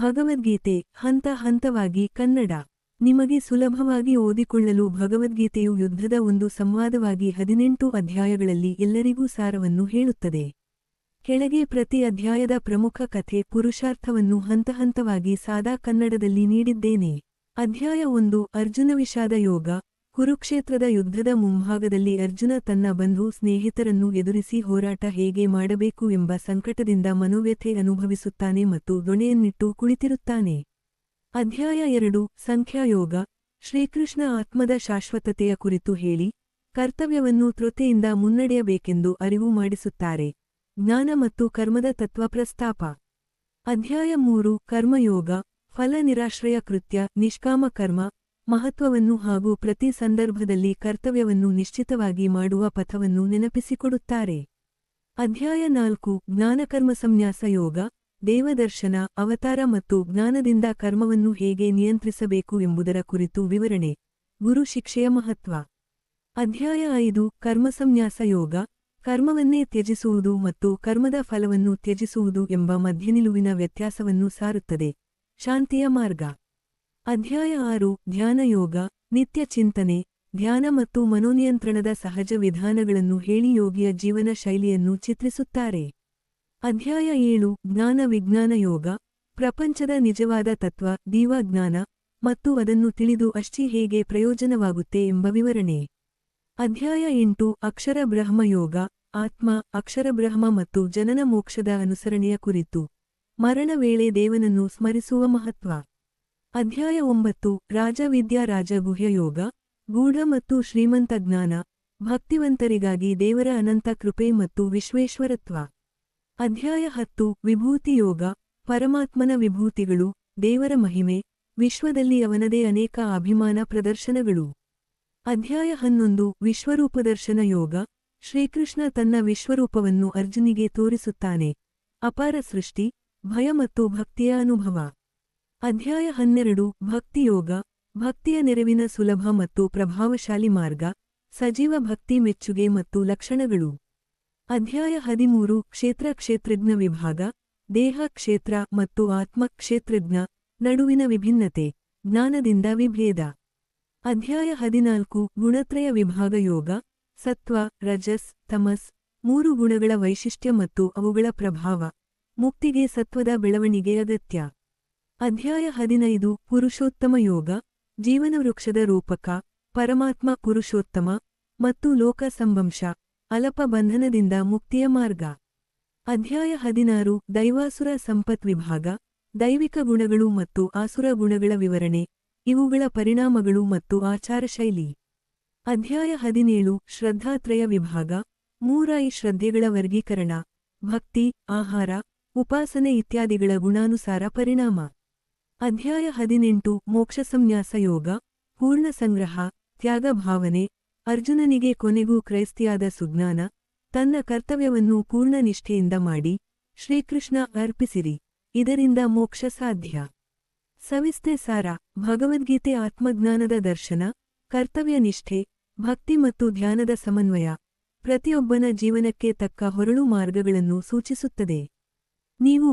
ಭಗವದ್ಗೀತೆ, ಹಂತ ಹಂತವಾಗಿ ಕನ್ನಡ. ನಿಮಗೆ ಸುಲಭವಾಗಿ ಓದಿಕೊಳ್ಳಲು ಭಗವದ್ಗೀತೆಯು ಯುದ್ಧದ ಒಂದು ಸಂವಾದವಾಗಿ ಹದಿನೆಂಟು ಅಧ್ಯಾಯಗಳಲ್ಲಿ ಎಲ್ಲರಿಗೂ ಸಾರವನ್ನು ಹೇಳುತ್ತದೆ. ಕೆಳಗೆ ಪ್ರತಿ ಅಧ್ಯಾಯದ ಪ್ರಮುಖ ಕಥೆ ಪುರುಷಾರ್ಥವನ್ನು ಹಂತ ಹಂತವಾಗಿ ಸಾದಾ ಕನ್ನಡದಲ್ಲಿ ನೀಡಿದ್ದೇನೆ. ಅಧ್ಯಾಯ ಒಂದು, ಅರ್ಜುನ ವಿಷಾದ ಯೋಗ. ಕುರುಕ್ಷೇತ್ರದ ಯುದ್ಧದ ಮುಂಭಾಗದಲ್ಲಿ ಅರ್ಜುನ ತನ್ನ ಬಂಧು ಸ್ನೇಹಿತರನ್ನು ಎದುರಿಸಿ ಹೋರಾಟ ಹೇಗೆ ಮಾಡಬೇಕು ಎಂಬ ಸಂಕಟದಿಂದ ಮನೋವ್ಯಥೆ ಅನುಭವಿಸುತ್ತಾನೆ ಮತ್ತು ದೊಣೆಯನ್ನಿಟ್ಟು ಕುಳಿತಿರುತ್ತಾನೆ. ಅಧ್ಯಾಯ ಎರಡು, ಸಂಖ್ಯಾಯೋಗ. ಶ್ರೀಕೃಷ್ಣ ಆತ್ಮದ ಶಾಶ್ವತತೆಯ ಕುರಿತು ಹೇಳಿ, ಕರ್ತವ್ಯವನ್ನು ತೃತೆಯಿಂದ ಮುನ್ನಡೆಯಬೇಕೆಂದು ಅರಿವು ಮಾಡಿಸುತ್ತಾರೆ. ಜ್ಞಾನ ಮತ್ತು ಕರ್ಮದ ತತ್ವ ಪ್ರಸ್ತಾಪ. ಅಧ್ಯಾಯ ಮೂರು, ಕರ್ಮಯೋಗ. ಫಲ ನಿರಾಶ್ರಯ ಕೃತ್ಯ, ನಿಷ್ಕಾಮ ಕರ್ಮ. ಮಹತ್ವವನ್ನು ಹಾಗೂ ಪ್ರತಿ ಸಂದರ್ಭದಲ್ಲಿ ಕರ್ತವ್ಯವನ್ನು ನಿಶ್ಚಿತವಾಗಿ ಮಾಡುವ ಪಥವನ್ನು ನೆನಪಿಸಿಕೊಡುತ್ತಾರೆ. ಅಧ್ಯಾಯ ನಾಲ್ಕು, ಜ್ಞಾನಕರ್ಮ ಸಂನ್ಯಾಸ ಯೋಗ, ದೇವದರ್ಶನ, ಅವತಾರ ಮತ್ತು ಜ್ಞಾನದಿಂದ ಕರ್ಮವನ್ನು ಹೇಗೆ ನಿಯಂತ್ರಿಸಬೇಕು ಎಂಬುದರ ಕುರಿತು ವಿವರಣೆ. ಗುರು ಶಿಕ್ಷೆಯ ಮಹತ್ವ. ಅಧ್ಯಾಯ ಐದು ಕರ್ಮಸಂನ್ಯಾಸ ಯೋಗ, ಕರ್ಮವನ್ನೇ ತ್ಯಜಿಸುವುದು ಮತ್ತು ಕರ್ಮದ ಫಲವನ್ನು ತ್ಯಜಿಸುವುದು ಎಂಬ ಮಧ್ಯನಿಲುವಿನ ವ್ಯತ್ಯಾಸವನ್ನು ಸಾರುತ್ತದೆ. ಶಾಂತಿಯ ಮಾರ್ಗ. ಅಧ್ಯಾಯ ಆರು, ಧ್ಯಾನಯೋಗ, ನಿತ್ಯ ಚಿಂತನೆ, ಧ್ಯಾನ ಮತ್ತು ಮನೋನಿಯಂತ್ರಣದ ಸಹಜ ವಿಧಾನಗಳನ್ನು ಹೇಳಿ ಯೋಗಿಯ ಜೀವನ ಶೈಲಿಯನ್ನು ಚಿತ್ರಿಸುತ್ತಾರೆ. ಅಧ್ಯಾಯ ಏಳು, ಜ್ಞಾನ ವಿಜ್ಞಾನ ಯೋಗ, ಪ್ರಪಂಚದ ನಿಜವಾದ ತತ್ವ ದೀವಜ್ಞಾನ ಮತ್ತು ಅದನ್ನು ತಿಳಿದು ಅಷ್ಟೇ ಹೇಗೆ ಪ್ರಯೋಜನವಾಗುತ್ತೆ ಎಂಬ ವಿವರಣೆ. ಅಧ್ಯಾಯ ಎಂಟು, ಅಕ್ಷರ ಬ್ರಹ್ಮ ಯೋಗ, ಆತ್ಮ, ಅಕ್ಷರ ಬ್ರಹ್ಮ ಮತ್ತು ಜನನ ಮೋಕ್ಷದ ಅನುಸರಣೆಯ ಕುರಿತು. ಮರಣ ವೇಳೆ ದೇವನನ್ನು ಸ್ಮರಿಸುವ ಮಹತ್ವ. ಅಧ್ಯಾಯ ಒಂಬತ್ತು, ರಾಜವಿದ್ಯಾ ರಾಜಗುಹ್ಯ ಯೋಗ, ಗೂಢ ಮತ್ತು ಶ್ರೀಮಂತ ಜ್ಞಾನ, ಭಕ್ತಿವಂತರಿಗಾಗಿ ದೇವರ ಅನಂತ ಕೃಪೆ ಮತ್ತು ವಿಶ್ವೇಶ್ವರತ್ವ. ಅಧ್ಯಾಯ ಹತ್ತು, ವಿಭೂತಿ ಯೋಗ, ಪರಮಾತ್ಮನ ವಿಭೂತಿಗಳು, ದೇವರ ಮಹಿಮೆ, ವಿಶ್ವದಲ್ಲಿ ಅವನದೇ ಅನೇಕ ಅಭಿಮಾನ ಪ್ರದರ್ಶನಗಳು. ಅಧ್ಯಾಯ ಹನ್ನೊಂದು ವಿಶ್ವರೂಪದರ್ಶನ ಯೋಗ, ಶ್ರೀಕೃಷ್ಣ ತನ್ನ ವಿಶ್ವರೂಪವನ್ನು ಅರ್ಜುನಿಗೆ ತೋರಿಸುತ್ತಾನೆ. ಅಪಾರ ಸೃಷ್ಟಿ, ಭಯ ಮತ್ತು ಭಕ್ತಿಯ ಅನುಭವ. ಅಧ್ಯಾಯ ಹನ್ನೆರಡು, ಭಕ್ತಿಯೋಗ. ಭಕ್ತಿಯ ನೆರವಿನ ಸುಲಭ ಮತ್ತು ಪ್ರಭಾವಶಾಲಿ ಮಾರ್ಗ. ಸಜೀವ ಭಕ್ತಿ ಮೆಚ್ಚುಗೆ ಮತ್ತು ಲಕ್ಷಣಗಳು. ಅಧ್ಯಾಯ ಹದಿಮೂರು, ಕ್ಷೇತ್ರ ಕ್ಷೇತ್ರಜ್ಞ ವಿಭಾಗ. ದೇಹ ಕ್ಷೇತ್ರ ಮತ್ತು ಆತ್ಮ ಕ್ಷೇತ್ರಜ್ಞ. ನಡುವಿನ ವಿಭಿನ್ನತೆ. ಜ್ಞಾನದಿಂದ ವಿಭೇದ. ಅಧ್ಯಾಯ ಹದಿನಾಲ್ಕು, ಗುಣತ್ರಯ ವಿಭಾಗ ಯೋಗ. ಸತ್ವ, ರಜಸ್, ತಮಸ್. ಮೂರು ಗುಣಗಳ ವೈಶಿಷ್ಟ್ಯ ಮತ್ತು ಅವುಗಳ ಪ್ರಭಾವ. ಮುಕ್ತಿಗೆ ಸತ್ವದ ಬೆಳವಣಿಗೆ ಅಗತ್ಯ. ಅಧ್ಯಾಯ ಹದಿನೈದು, ಪುರುಷೋತ್ತಮ ಯೋಗ ಜೀವನವೃಕ್ಷದ ರೂಪಕ, ಪರಮಾತ್ಮ ಪುರುಷೋತ್ತಮ ಮತ್ತು ಲೋಕ ಸಂಭಂಶ, ಅಲಪ ಬಂಧನದಿಂದ ಮುಕ್ತಿಯ ಮಾರ್ಗ. ಅಧ್ಯಾಯ ಹದಿನಾರು, ದೈವಾಸುರ ಸಂಪತ್ ವಿಭಾಗ, ದೈವಿಕ ಗುಣಗಳು ಮತ್ತು ಆಸುರ ಗುಣಗಳ ವಿವರಣೆ, ಇವುಗಳ ಪರಿಣಾಮಗಳು ಮತ್ತು ಆಚಾರಶೈಲಿ ಅಧ್ಯಾಯ ಹದಿನೇಳು, ಶ್ರದ್ಧಾತ್ರಯ ವಿಭಾಗ, ಮೂರಾಯಿ ಶ್ರದ್ಧೆಗಳ ವರ್ಗೀಕರಣ, ಭಕ್ತಿ, ಆಹಾರ, ಉಪಾಸನೆ ಇತ್ಯಾದಿಗಳ ಗುಣಾನುಸಾರ ಪರಿಣಾಮ. ಅಧ್ಯಾಯ ಹದಿನೆಂಟು ಮೋಕ್ಷಸಂನ್ಯಾಸ ಯೋಗ, ಪೂರ್ಣ ಸಂಗ್ರಹ, ತ್ಯಾಗ ಭಾವನೆ, ಅರ್ಜುನನಿಗೆ ಕೊನೆಗೂ ಕ್ರೈಸ್ತಿಯಾದ ಸುಜ್ಞಾನ, ತನ್ನ ಕರ್ತವ್ಯವನ್ನು ಪೂರ್ಣ ನಿಷ್ಠೆಯಿಂದ ಮಾಡಿ, ಶ್ರೀಕೃಷ್ಣ ಅರ್ಪಿಸಿರಿ, ಇದರಿಂದ ಮೋಕ್ಷ ಸಾಧ್ಯ. ಸವಿಸ್ತೆ ಸಾರ, ಭಗವದ್ಗೀತೆ ಆತ್ಮಜ್ಞಾನದ ದರ್ಶನ, ಕರ್ತವ್ಯ ನಿಷ್ಠೆ, ಭಕ್ತಿ ಮತ್ತು ಧ್ಯಾನದ ಸಮನ್ವಯ, ಪ್ರತಿಯೊಬ್ಬನ ಜೀವನಕ್ಕೆ ತಕ್ಕ ಹೊರಳು ಮಾರ್ಗಗಳನ್ನು ಸೂಚಿಸುತ್ತದೆ. ನೀವು